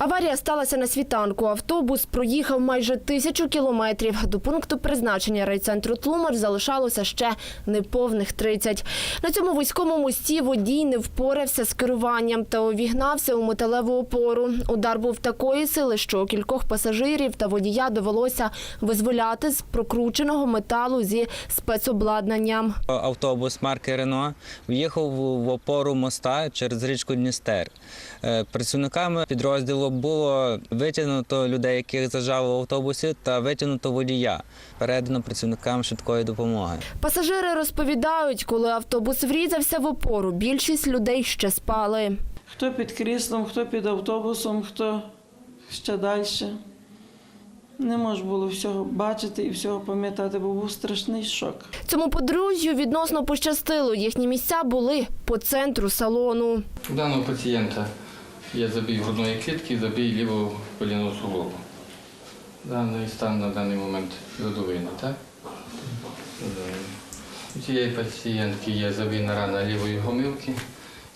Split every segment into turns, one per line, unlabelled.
Аварія сталася на світанку. Автобус проїхав майже тисячу кілометрів. До пункту призначення райцентру Тлумач залишалося ще неповних 30. На цьому вузькому мості водій не впорався з керуванням та увігнався у металеву опору. Удар був такої сили, що кількох пасажирів та водія довелося визволяти з прокрученого металу зі спецобладнанням.
Автобус марки Рено в'їхав в в опору моста через річку Дністер. Е, Працівниками підрозділу було витягнуто людей, яких зажав в автобусі, та витягнуто водія. Передано працівникам швидкої допомоги.
Пасажири розповідають, коли автобус врізався в опору, більшість людей ще спали.
Хто під кріслом, хто під автобусом, хто ще далі. Не можна було всього бачити і всього пам'ятати, бо був страшний шок.
Цьому подружжю відносно пощастило. Їхні місця були по центру салону.
У даного пацієнта є забій грудної клітки, забій лівого колінного суглобу. Даний стан на даний момент задовільний, так? У цієї пацієнтки є забійна рана лівої гомілки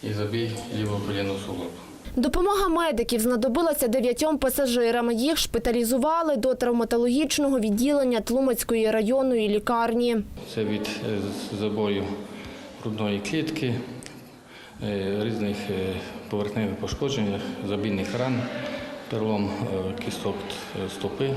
і забій лівого колінного суглобу.
Допомога медиків знадобилася дев'ятьом пасажирам. Їх шпиталізували до травматологічного відділення Тлумацької районної лікарні.
Це від е, забою грудної клітки, різних е, поверхневих пошкоджень, забійних ран, перелом е, кісток е, стопи,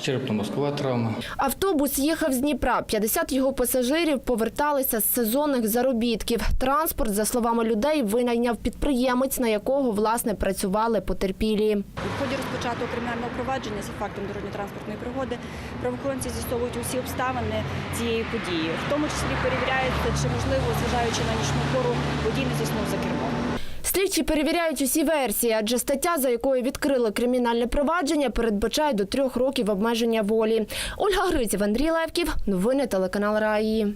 черепно-мозкова травма.
Автобус їхав з Дніпра. 50 його пасажирів поверталися з сезонних заробітків. Транспорт, за словами людей, винайняв підприємець, на якого власне працювали потерпілі.
В ході розпочатого кримінального провадження за фактом дорожньо-транспортної пригоди правоохоронці з'ясовують усі обставини цієї події, в тому числі перевіряється, чи можливо, зважаючи на нічну пору, водій не заснув за кермом.
Слідчі перевіряють усі версії, адже стаття, за якою відкрили кримінальне провадження, передбачає до трьох років обмеження волі. Ольга Гриців, Андрій Левків. Новини телеканал Раї.